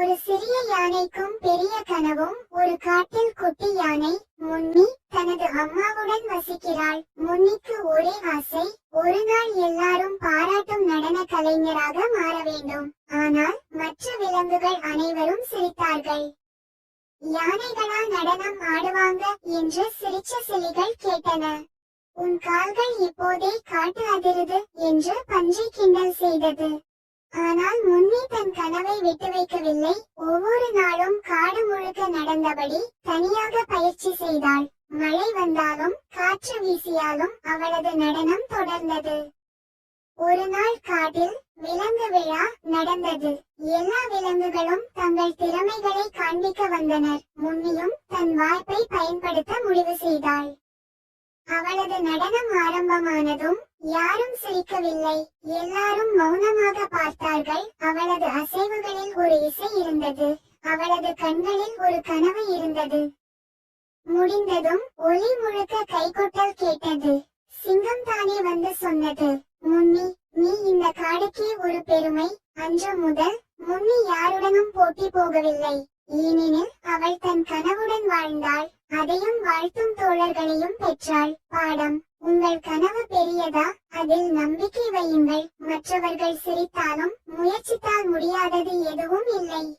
ஒரு சிறிய யானைக்கும் பெரிய கனவும் ஒரு காட்டில் குட்டி யானை முன்னி தனது அம்மாவுடன் வசிக்கிறாள். முன்னிக்கு ஒரே ஆசை ஒரு நாள் எல்லாரும் பாராட்டும் நடன கலைஞராக மாற வேண்டும். ஆனால் மற்ற விலங்குகள் அனைவரும் சிரித்தார்கள். யானைகளா நடனம் ஆடுவாங்க என்று சிரிச்ச சிலிகள் கேட்டன. உன் கால்கள் இப்போதே காட்டு அதிருது என்று பஞ்சை கிண்டல் செய்தது. ஆனால் முன்னி தன் கனவை விட்டு வைக்கவில்லை. ஒவ்வொரு நாளும் காடு முழுக்க நடந்தபடி தனியாக பயிற்சி செய்தாள். மழை வந்தாலும் காற்று வீசியாலும் அவளது நடனம் தொடர்ந்தது. ஒரு நாள் காட்டில் விலங்கு விழா நடந்தது. எல்லா விலங்குகளும் தங்கள் திறமைகளை காண்பிக்க வந்தனர். முன்னியும் தன் வாய்ப்பை பயன்படுத்த முடிவு செய்தாள். அவளது நடனம் ஆரம்பமானதும் யாரும் சிரிக்கவில்லை. எல்லாரும் மௌனமாக பார்த்தார்கள். அவளது அசைவுகளில் ஒரு இசை இருந்தது. அவளது கண்களில் ஒரு கனவு இருந்தது. முடிந்ததும் ஒளி முழுக்க கைகொட்டல் கேட்டது. சிங்கம் தானே வந்து சொன்னது. முன்னி நீ இந்த காடுக்கே ஒரு பெருமை. அன்று முதல் முன்னி யாருடனும் போட்டி போகவில்லை. ஏனெனில் அவள் தன் கனவுடன் வாழ்ந்தாள். அதையும் வாழ்த்தும் தோழர்களையும் பெற்றாள். பாடம். உங்கள் கனவு பெரியதா? அதில் நம்பிக்கை வையுங்கள். மற்றவர்கள் சிரித்தாலும் முயற்சித்தால் முடியாதது எதுவும் இல்லை.